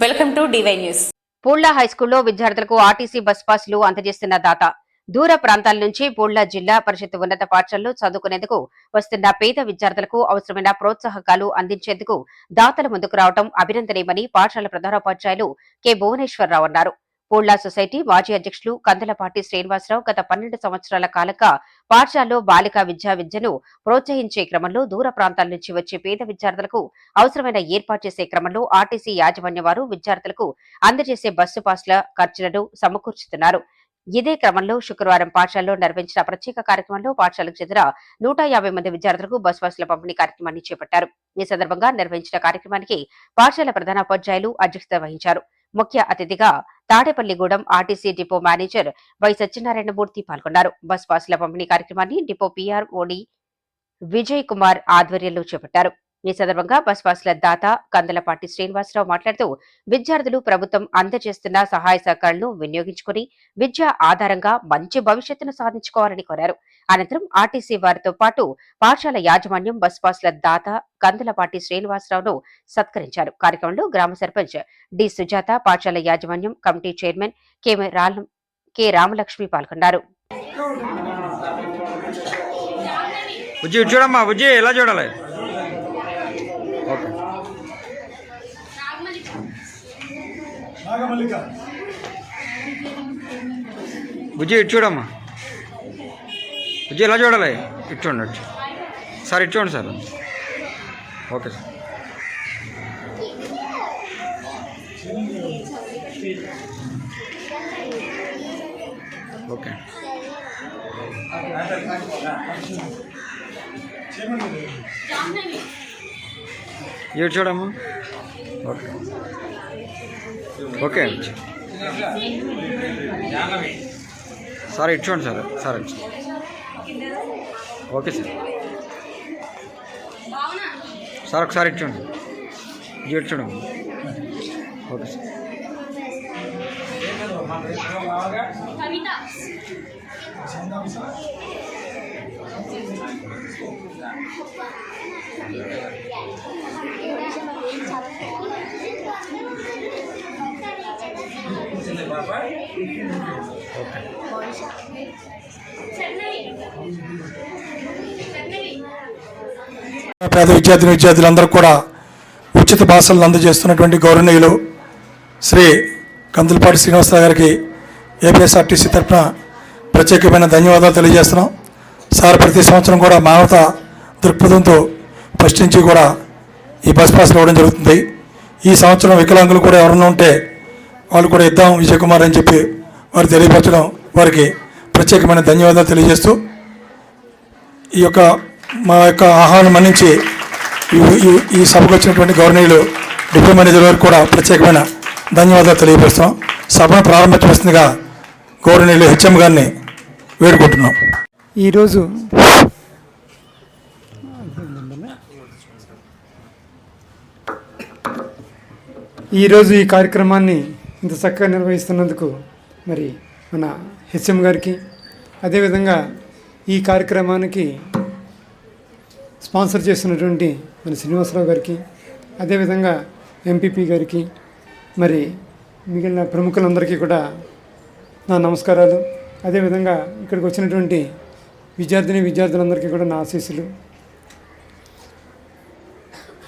Welcome to D Y news. Pulla హైస్కూల్లో విద్యార్థులకు RTC bus పాసులు అందజేస్తున్న దాత. దూర ప్రాంతాల నుంచి పూళ్ళ జిల్లా పరిషత్ ఉన్నత పాఠశాలలో చదువుకునేందుకు వస్తున్న పేద విద్యార్థులకు అవసరమైన ప్రోత్సాహకాలు అందించేందుకు దాతలు ముందుకు రావడం అభినందనీయమని పాఠశాల ప్రధానోపాధ్యాయులు కె భువనేశ్వరరావు అన్నారు. పూళ్ళ సొసైటీ మాజీ అధ్యక్షులు కందలపాటి శ్రీనివాసరావు గత పన్నెండు సంవత్సరాల కాలంగా పాఠశాలలో బాలికా విద్యా విద్యను ప్రోత్సహించే క్రమంలో దూర ప్రాంతాల నుంచి వచ్చే పేద విద్యార్థులకు అవసరమైన ఏర్పాటు చేసే క్రమంలో ఆర్టీసీ యాజమాన్య వారు విద్యార్థులకు అందజేసే బస్సు పాస్ల ఖర్చులను సమకూర్చుతున్నారు. ఇదే క్రమంలో శుక్రవారం పాఠశాలలో నిర్వహించిన ప్రత్యేక కార్యక్రమంలో పాఠశాలకు చెందిన నూట యాభై మంది విద్యార్థులకు బస్ పాసుల పంపిణీ కార్యక్రమాన్ని చేపట్టారు. ఈ సందర్భంగా నిర్వహించిన కార్యక్రమానికి పాఠశాల ప్రధానోపాధ్యాయులు అధ్యక్షత వహించారు. ముఖ్య అతిథిగా Tadepalligudem RTC depot manager Y Satyanarayanamurthy పాల్గొన్నారు. బస్ పాసుల పంపిణీ కార్యక్రమాన్ని డిపో పీఆర్ఓడి విజయ్ కుమార్ ఆధ్వర్యంలో చేపట్టారు. ఈ సందర్భంగా బస్ పాస్ల దాత కందలపాటి శ్రీనివాసరావు మాట్లాడుతూ విద్యార్థులు ప్రభుత్వం అందజేస్తున్న సహాయ సహకారాలను వినియోగించుకుని విద్య ఆధారంగా మంచి భవిష్యత్తును సాధించుకోవాలని కోరారు. అనంతరం ఆర్టీసీ వారితో పాటు పాఠశాల యాజమాన్యం బస్ పాస్ల దాత కందలపాటి శ్రీనివాసరావును సత్కరించారు. కార్యక్రమంలో గ్రామ సర్పంచ్ డి సుజాత పాఠశాల యాజమాన్యం committee chairman K K Ramalakshmi పాల్గొన్నారు. బుజ్జి చూడమ్మా బుజ్జి ఎలా చూడాలి ఓకే బుజ్జి ఇటు చూడమ్మా. బుజ్జి ఎలా చూడాలి? ఇటు చూడండి సార్ ఇటు చూడండి సార్. Okay sir. ఓకే. ఇటు చూడమ్మా. ఓకే. ఓకే. సార్ ఇచ్చుకోండి sir. Sir okay sir. Sir ఒకసారి ఇచ్చుకోండి. చూడండి ఇటు చూడండి. Okay sir. పేద విద్యార్థిని విద్యార్థులందరూ కూడా ఉచిత భాషలను అందజేస్తున్నటువంటి గౌరవనీయులు శ్రీ కందులపాటి శ్రీనివాసరావు గారికి ఏపీఎస్ఆర్టీసీ తరఫున ప్రత్యేకమైన ధన్యవాదాలు తెలియజేస్తున్నాం. సార్ ప్రతి సంవత్సరం కూడా మానవత దృక్పథంతో ఫస్ట్ నుంచి కూడా ఈ బస్ పాస్లు ఇవ్వడం జరుగుతుంది. ఈ సంవత్సరం వికలాంగులు కూడా ఎవరన్నా ఉంటే వాళ్ళు కూడా ఇద్దాం విజయ్ కుమార్ అని చెప్పి వారు తెలియపరచడం వారికి ప్రత్యేకమైన ధన్యవాదాలు తెలియజేస్తూ ఈ యొక్క మా యొక్క ఆహ్వానం మన్నించి ఈ- సభకు వచ్చినటువంటి గవర్నీయులు డిప్యూటీ మేనేజర్ గారికి కూడా ప్రత్యేకమైన ధన్యవాదాలు తెలియపరుస్తాం సభను ప్రారంభించవలసిందిగా గవర్నీయులు హెచ్ఎం గారిని వేడుకుంటున్నాం. ఈరోజు ఈరోజు ఈ కార్యక్రమాన్ని ఇంత చక్కగా నిర్వహిస్తున్నందుకు మరి మన హెచ్ఎం గారికి అదేవిధంగా ఈ కార్యక్రమానికి స్పాన్సర్ చేస్తున్నటువంటి మన శ్రీనివాసరావు గారికి అదేవిధంగా ఎంపీపీ గారికి మరి మిగిలిన ప్రముఖులందరికీ కూడా నా నమస్కారాలు. అదేవిధంగా ఇక్కడికి వచ్చినటువంటి విద్యార్థిని విద్యార్థులందరికీ కూడా నా ఆశీస్సులు.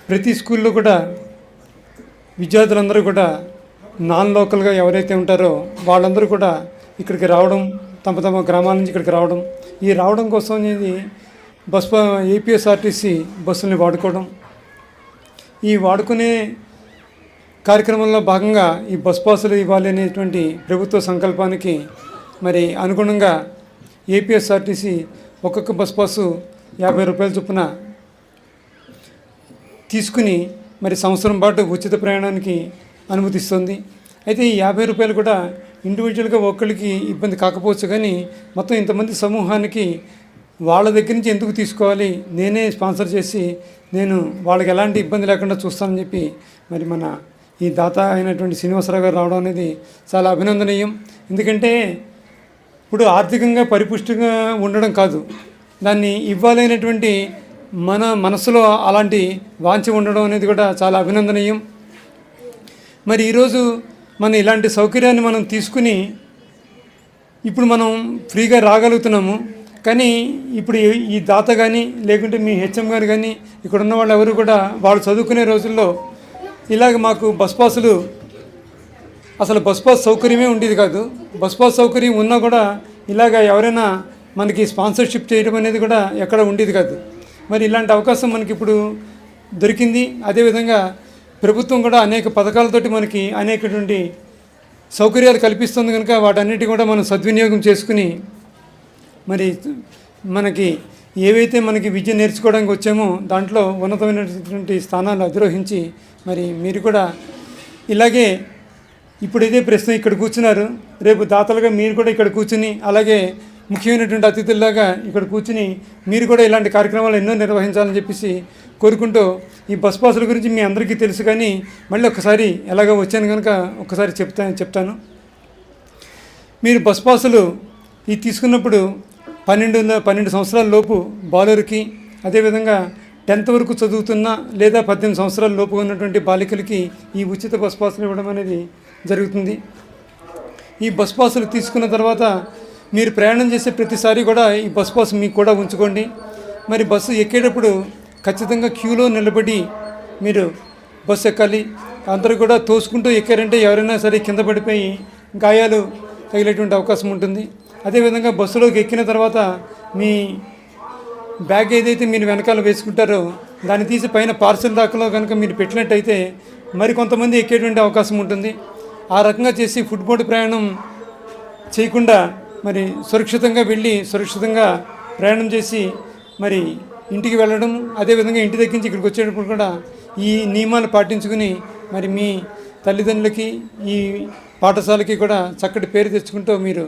ప్రతి స్కూల్లో కూడా విద్యార్థులందరూ కూడా నాన్ లోకల్గా ఎవరైతే ఉంటారో వాళ్ళందరూ కూడా ఇక్కడికి రావడం తమ తమ గ్రామాల నుంచి ఇక్కడికి రావడం ఈ రావడం కోసం అనేది బస్ ఏపీఎస్ఆర్టీసీ బస్సుల్ని వాడుకోవడం. ఈ వాడుకునే కార్యక్రమంలో భాగంగా ఈ బస్ పాసులు ఇవ్వాలి అనేటువంటి ప్రభుత్వ సంకల్పానికి మరి అనుగుణంగా ఏపీఎస్ఆర్టీసీ ఒక్కొక్క బస్ పాసు యాభై రూపాయల చొప్పున తీసుకుని మరి సంవత్సరం పాటు ఉచిత ప్రయాణానికి అనుమతిస్తుంది. అయితే ఈ యాభై రూపాయలు కూడా ఇండివిజువల్గా ఒక్కరికి ఇబ్బంది కాకపోవచ్చు కానీ మొత్తం ఇంతమంది సమూహానికి వాళ్ళ దగ్గర నుంచి ఎందుకు తీసుకోవాలి? నేనే స్పాన్సర్ చేసి నేను వాళ్ళకి ఎలాంటి ఇబ్బంది లేకుండా చూస్తానని చెప్పి మరి మన ఈ దాత అయినటువంటి శ్రీనివాసరావు గారు రావడం అనేది చాలా అభినందనీయం. ఎందుకంటే ఇప్పుడు ఆర్థికంగా పరిపుష్టిగా ఉండడం కాదు. దాన్ని ఇవ్వాలైనటువంటి మన మనసులో అలాంటి వాంఛ ఉండడం అనేది కూడా చాలా అభినందనీయం. మరి ఈరోజు మనం ఇలాంటి సౌకర్యాన్ని మనం తీసుకుని ఇప్పుడు మనం ఫ్రీగా రాగలుగుతున్నాము. కానీ ఇప్పుడు ఈ- ఈ దాత కానీ లేకుంటే మీ హెచ్ఎం గారు కానీ ఇక్కడ ఉన్న వాళ్ళు ఎవరు కూడా వాళ్ళు చదువుకునే రోజుల్లో ఇలాగ మాకు బస్ పాసులు అసలు బస్ పాస్ సౌకర్యమే ఉండేది కాదు. బస్ పాస్ సౌకర్యం ఉన్నా కూడా ఇలాగ ఎవరైనా మనకి స్పాన్సర్షిప్ చేయడం అనేది కూడా ఎక్కడ ఉండేది కాదు. మరి ఇలాంటి అవకాశం మనకి ఇప్పుడు దొరికింది. అదేవిధంగా ప్రభుత్వం కూడా అనేక పథకాలతోటి మనకి అనేకటువంటి సౌకర్యాలు కల్పిస్తుంది కనుక వాటన్నిటి కూడా మనం సద్వినియోగం చేసుకుని మరి మనకి ఏవైతే మనకి విద్య నేర్చుకోవడానికి వచ్చామో దాంట్లో ఉన్నతమైనటువంటి స్థానాలు అధిరోహించి మరి మీరు కూడా ఇలాగే ఇప్పుడైతే ప్రస్తుతం ప్రశ్న ఇక్కడ కూర్చున్నారు. రేపు దాతలుగా మీరు కూడా ఇక్కడ కూర్చుని అలాగే ముఖ్యమైనటువంటి అతిథుల్లాగా ఇక్కడ కూర్చుని మీరు కూడా ఇలాంటి కార్యక్రమాలు ఎన్నో నిర్వహించాలని చెప్పేసి కోరుకుంటూ ఈ బస్ పాసుల గురించి మీ అందరికీ తెలుసు కానీ మళ్ళీ ఒకసారి ఎలాగో వచ్చాను కనుక ఒకసారి చెప్తాను చెప్తాను. మీరు బస్ పాసులు ఈ తీసుకున్నప్పుడు పన్నెండు పన్నెండు సంవత్సరాల లోపు బాలురికి అదేవిధంగా టెన్త్ వరకు చదువుతున్న లేదా పద్దెనిమిది సంవత్సరాల లోపు ఉన్నటువంటి బాలికలకి ఈ ఉచిత బస్ పాసులు ఇవ్వడం అనేది జరుగుతుంది. ఈ బస్ పాసులు తీసుకున్న తర్వాత మీరు ప్రయాణం చేసే ప్రతిసారి కూడా ఈ బస్ పాస్ మీకు కూడా ఉంచుకోండి. మరి బస్సు ఎక్కేటప్పుడు ఖచ్చితంగా క్యూలో నిలబడి మీరు బస్సు ఎక్కాలి. అందరూ కూడా తోసుకుంటూ ఎక్కారంటే ఎవరైనా సరే కింద పడిపోయి గాయాలు తగిలేటువంటి అవకాశం ఉంటుంది. అదేవిధంగా బస్సులోకి ఎక్కిన తర్వాత మీ బ్యాగ్ ఏదైతే మీరు వెనకాల వేసుకుంటారో దాన్ని తీసి పైన పార్సల్ దాకాలో కనుక మీరు పెట్టినట్టయితే మరి కొంతమంది ఎక్కేటువంటి అవకాశం ఉంటుంది. ఆ రకంగా చేసి ఫుట్బోర్డ్ ప్రయాణం చేయకుండా మరి సురక్షితంగా వెళ్ళి సురక్షితంగా ప్రయాణం చేసి మరి ఇంటికి వెళ్ళడం అదేవిధంగా ఇంటి దగ్గర నుంచి ఇక్కడికి వచ్చేటప్పుడు కూడా ఈ నియమాలు పాటించుకుని మరి మీ తల్లిదండ్రులకి ఈ పాఠశాలకి కూడా చక్కటి పేరు తెచ్చుకుంటూ మీరు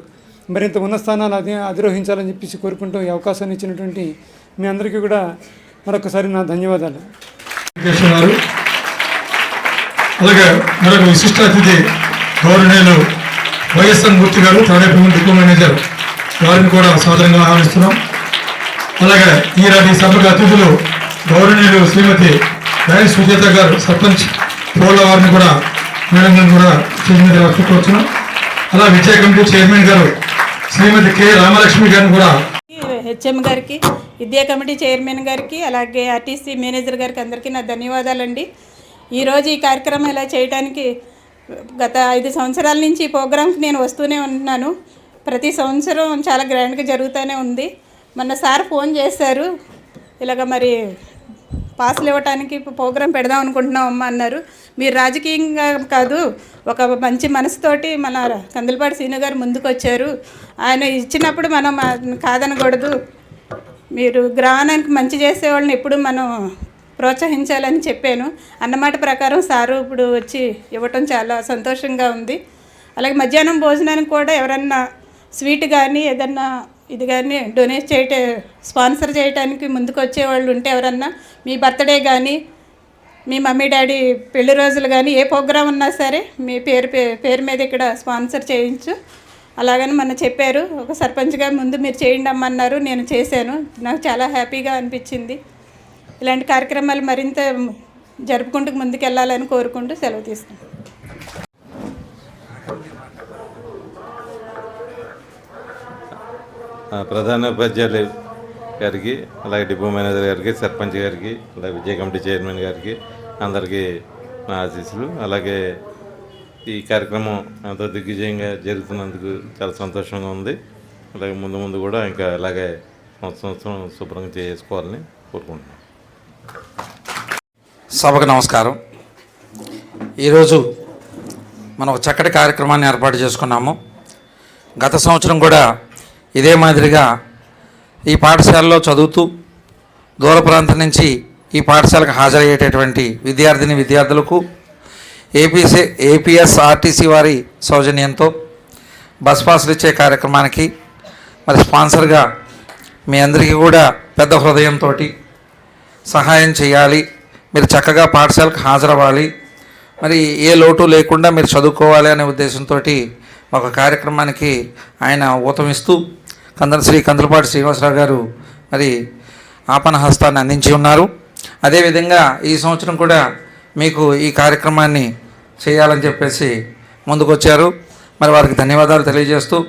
మరింత ఉన్న స్థానాలు అది అధిరోహించాలని చెప్పేసి కోరుకుంటూ ఈ అవకాశాన్ని ఇచ్చినటువంటి మీ అందరికీ కూడా మరొకసారి నా ధన్యవాదాలు. గారు. అలాగే మరొక విశిష్ట అతిథి గౌరవనీయులు వైఎస్ఆర్ మూర్తి గారు తాడేపల్లి డిపో మేనేజర్ వారిని కూడా సాధారణంగా ఆహ్వానిస్తున్నాం. అలాగే ఈనాటి సభకు అతిథులు గౌరవనీయులు శ్రీమతి రాయల్ సుజాత గారు సర్పంచ్ పోల వారిని కూడా మేడం గారిని కూడా శ్రీమతి మీద అలా విజయ కమిటీ చైర్మన్ గారు శ్రీమతి కె రామలక్ష్మి గారిని కూడా హెచ్ఎం గారికి విద్యా కమిటీ చైర్మన్ గారికి అలాగే ఆర్టీసీ మేనేజర్ గారికి అందరికీ నా ధన్యవాదాలండి. ఈరోజు ఈ కార్యక్రమం ఇలా చేయడానికి గత ఐదు సంవత్సరాల నుంచి ఈ ప్రోగ్రామ్కి నేను వస్తూనే ఉన్నాను ప్రతి సంవత్సరం చాలా గ్రాండ్గా జరుగుతూనే ఉంది. మొన్న సార్ ఫోన్ చేశారు. ఇలాగ మరి పాసులు ఇవ్వటానికి ప్రోగ్రాం పెడదాం అనుకుంటున్నాం అమ్మ అన్నారు. మీరు రాజకీయంగా కాదు ఒక మంచి మనసుతోటి మన కందులపాటి సీను గారు ముందుకు వచ్చారు ఆయన ఇచ్చినప్పుడు మనం కాదనకూడదు. మీరు గ్రహణానికి మంచి చేసే వాళ్ళని ఎప్పుడు మనం ప్రోత్సహించాలని చెప్పాను. అన్నమాట ప్రకారం సారు ఇప్పుడు వచ్చి ఇవ్వటం చాలా సంతోషంగా ఉంది. అలాగే మధ్యాహ్నం భోజనానికి కూడా ఎవరన్నా స్వీట్ కానీ ఏదన్నా ఇది కానీ డొనేట్ చేయట స్పాన్సర్ చేయడానికి ముందుకు వచ్చేవాళ్ళు ఉంటే ఎవరన్నా మీ బర్త్డే కానీ మీ మమ్మీ డాడీ పెళ్ళి రోజులు కానీ ఏ ప్రోగ్రాం ఉన్నా సరే మీ పేరు పేరు మీద ఇక్కడ స్పాన్సర్ చేయించు. అలాగని మొన్న చెప్పారు. ఒక సర్పంచ్గా ముందు మీరు చేయండి అమ్మన్నారు నేను చేశాను. నాకు చాలా హ్యాపీగా అనిపించింది. ఇలాంటి కార్యక్రమాలు మరింత జరుపుకుంటూ ముందుకు వెళ్ళాలని కోరుకుంటూ సెలవు తీసుకుంటాం ప్రధాన ఉపాధ్యాయులు గారికి అలాగే డిపో మేనేజర్ గారికి సర్పంచ్ గారికి అలాగే విజయ కమిటీ చైర్మన్ గారికి అందరికీ నా ఆశీస్సులు. అలాగే ఈ కార్యక్రమం ఎంతో దిగ్విజయంగా జరుగుతున్నందుకు చాలా సంతోషంగా ఉంది. అలాగే ముందు ముందు కూడా ఇంకా అలాగే సంవత్సరం సంవత్సరం శుభ్రంగా చేసుకోవాలని కోరుకుంటున్నాను సభకు నమస్కారం. ఈరోజు మనం ఒక చక్కటి కార్యక్రమాన్ని ఏర్పాటు చేసుకున్నాము. గత సంవత్సరం కూడా ఇదే మాదిరిగా ఈ పాఠశాలలో చదువుతూ దూర ప్రాంతం నుంచి ఈ పాఠశాలకు హాజరయ్యేటటువంటి విద్యార్థిని విద్యార్థులకు ఏపీసీ ఏపీఎస్ ఆర్టీసీ వారి సౌజన్యంతో బస్ పాసులు ఇచ్చే కార్యక్రమానికి మరి స్పాన్సర్గా మీ అందరికీ కూడా పెద్ద హృదయంతో సహాయం చేయాలి. మీరు చక్కగా పాఠశాలకు హాజరవ్వాలి. మరి ఏ లోటు లేకుండా మీరు చదువుకోవాలి అనే ఉద్దేశంతో ఒక కార్యక్రమానికి ఆయన ఊతమిస్తూ కందన శ్రీ కందులపాటి శ్రీనివాసరావు గారు మరి ఆపణ హస్తాన్ని అందించి ఉన్నారు. అదేవిధంగా ఈ సంవత్సరం కూడా మీకు ఈ కార్యక్రమాన్ని చేయాలని చెప్పేసి ముందుకొచ్చారు. మరి వారికి ధన్యవాదాలు తెలియజేస్తూ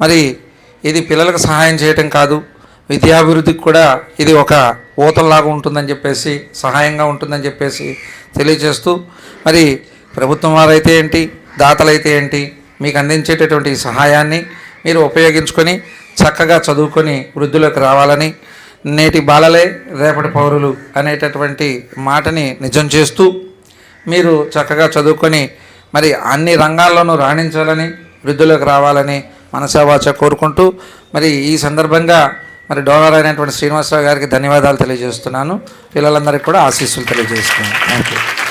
మరి ఇది పిల్లలకు సహాయం చేయటం కాదు. విద్యాభివృద్ధికి కూడా ఇది ఒక ఊతల్లాగా ఉంటుందని చెప్పేసి సహాయంగా ఉంటుందని చెప్పేసి తెలియజేస్తూ మరి ప్రభుత్వం వారైతే ఏంటి దాతలైతే ఏంటి మీకు అందించేటటువంటి సహాయాన్ని మీరు ఉపయోగించుకొని చక్కగా చదువుకొని వృద్ధులకు రావాలని నేటి బాలలే రేపటి పౌరులు అనేటటువంటి మాటని నిజం చేస్తూ మీరు చక్కగా చదువుకొని మరి అన్ని రంగాల్లోనూ రాణించాలని వృద్ధులకు రావాలని మనసావాచ కోరుకుంటూ మరి ఈ సందర్భంగా మరి డోనర్ అయినటువంటి శ్రీనివాసరావు గారికి ధన్యవాదాలు తెలియజేస్తున్నాను. పిల్లలందరికీ కూడా ఆశీస్సులు తెలియజేస్తున్నాను. Thank you